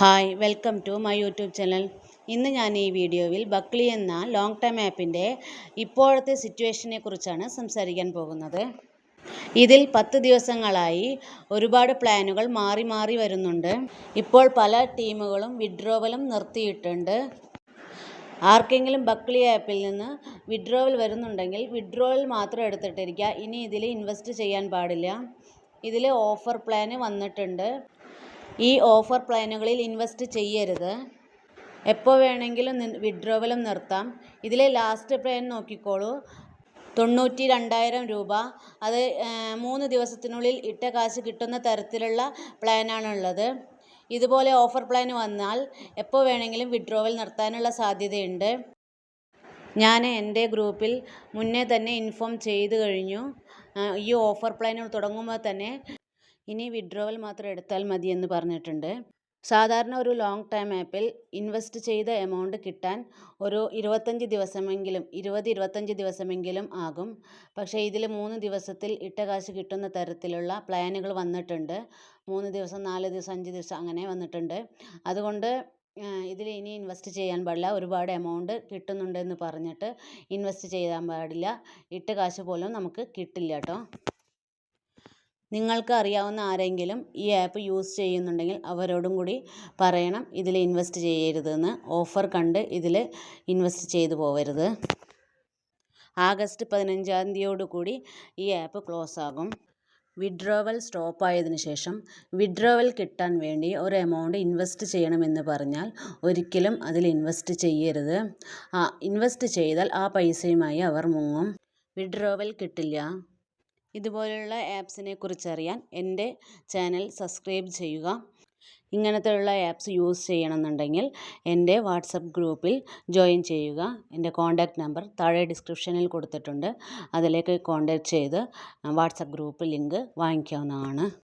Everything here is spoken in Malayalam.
Hi welcome to my YouTube channel. ഇന്ന് ഞാൻ ഈ വീഡിയോയിൽ ബക്ലി എന്ന ലോങ് ടൈം ആപ്പിന്റെ ഇപ്പോഴത്തെ സിറ്റുവേഷനെ കുറിച്ചാണ് സംസാരിക്കാൻ പോകുന്നത്. ഇതിൽ പത്ത് ദിവസങ്ങളായി ഒരുപാട് പ്ലാനുകൾ മാറി മാറി വരുന്നുണ്ട്. ഇപ്പോൾ പല ടീമുകളും വിഡ്രോവലും നിർത്തിയിട്ടുണ്ട്. ആർക്കെങ്കിലും ബക്ലി ആപ്പിൽ നിന്ന് വിഡ്രോവൽ വരുന്നുണ്ടെങ്കിൽ വിഡ്രോവൽ മാത്രം എടുത്തിട്ടിരിക്കുക. ഇനി ഇതിൽ ഇൻവെസ്റ്റ് ചെയ്യാൻ പാടില്ല. ഇതിൽ ഓഫർ പ്ലാന് വന്നിട്ടുണ്ട്. ഈ ഓഫർ പ്ലാനുകളിൽ ഇൻവെസ്റ്റ് ചെയ്യരുത്. എപ്പോൾ വേണമെങ്കിലും വിഡ്രോവലും നിർത്താം. ഇതിലെ ലാസ്റ്റ് പ്ലാൻ നോക്കിക്കോളൂ. തൊണ്ണൂറ്റി രണ്ടായിരം രൂപ. അത് മൂന്ന് ദിവസത്തിനുള്ളിൽ ഇട്ട കാശ് കിട്ടുന്ന തരത്തിലുള്ള പ്ലാനാണുള്ളത്. ഇതുപോലെ ഓഫർ പ്ലാൻ വന്നാൽ എപ്പോൾ വേണമെങ്കിലും വിഡ്രോവൽ നടത്താനുള്ള സാധ്യതയുണ്ട്. ഞാൻ എന്റെ ഗ്രൂപ്പിൽ മുന്നേ തന്നെ ഇൻഫോം ചെയ്തു കഴിഞ്ഞു. ഈ ഓഫർ പ്ലാനുകൾ തുടങ്ങുമ്പോൾ തന്നെ ഇനി വിഡ്രോവൽ മാത്രം എടുത്താൽ മതി എന്ന് പറഞ്ഞിട്ടുണ്ട്. സാധാരണ ഒരു ലോങ് ടൈം ആപ്പിൽ ഇൻവെസ്റ്റ് ചെയ്ത എമൗണ്ട് കിട്ടാൻ ഒരു ഇരുപത്തഞ്ച് ദിവസമെങ്കിലും ഇരുപത് ഇരുപത്തഞ്ച് ദിവസമെങ്കിലും ആകും. പക്ഷേ ഇതിൽ മൂന്ന് ദിവസത്തിൽ ഇട്ട കാശ് കിട്ടുന്ന തരത്തിലുള്ള പ്ലാനുകൾ വന്നിട്ടുണ്ട്. മൂന്ന് ദിവസം നാല് ദിവസം അഞ്ച് ദിവസം അങ്ങനെ വന്നിട്ടുണ്ട്. അതുകൊണ്ട് ഇതിൽ ഇനി ഇൻവെസ്റ്റ് ചെയ്യാൻ പാടില്ല. ഒരുപാട് എമൗണ്ട് കിട്ടുന്നുണ്ടെന്ന് പറഞ്ഞിട്ട് ഇൻവെസ്റ്റ് ചെയ്യാൻ പാടില്ല. ഇട്ട കാശ് പോലും നമുക്ക് കിട്ടില്ല കേട്ടോ നിങ്ങൾക്ക് അറിയാവുന്ന ആരെങ്കിലും ഈ ആപ്പ് യൂസ് ചെയ്യുന്നുണ്ടെങ്കിൽ അവരോടും കൂടി പറയണം. ഇതിൽ ഇൻവെസ്റ്റ് ചെയ്യരുതെന്ന്. ഓഫർ കണ്ട് ഇതിൽ ഇൻവെസ്റ്റ് ചെയ്തു പോകരുത് ആഗസ്റ്റ് പതിനഞ്ചാം തീയതിയോട് കൂടി ഈ ആപ്പ് ക്ലോസ് ആകും. വിഡ്രോവൽ സ്റ്റോപ്പ് ആയതിനു ശേഷം വിഡ്രോവൽ കിട്ടാൻ വേണ്ടി ഒരു എമൗണ്ട് ഇൻവെസ്റ്റ് ചെയ്യണമെന്ന് പറഞ്ഞാൽ ഒരിക്കലും അതിൽ ഇൻവെസ്റ്റ് ചെയ്യരുത്. ഇൻവെസ്റ്റ് ചെയ്താൽ ആ പൈസയുമായി അവർ മുങ്ങും. വിഡ്രോവൽ കിട്ടില്ല. ഇതുപോലുള്ള ആപ്സിനെ കുറിച്ചറിയാൻ എന്റെ ചാനൽ സബ്സ്ക്രൈബ് ചെയ്യുക. ഇങ്ങനത്തെയുള്ള ആപ്സ് യൂസ് ചെയ്യണമെന്നുണ്ടെങ്കിൽ എന്റെ വാട്സപ്പ് ഗ്രൂപ്പിൽ ജോയിൻ ചെയ്യുക. എന്റെ കോൺടാക്റ്റ് നമ്പർ താഴെ ഡിസ്ക്രിപ്ഷനിൽ കൊടുത്തിട്ടുണ്ട്. അതിലേക്ക് കോൺടാക്റ്റ് ചെയ്ത് വാട്സപ്പ് ഗ്രൂപ്പ് ലിങ്ക് വാങ്ങിക്കാവുന്നതാണ്.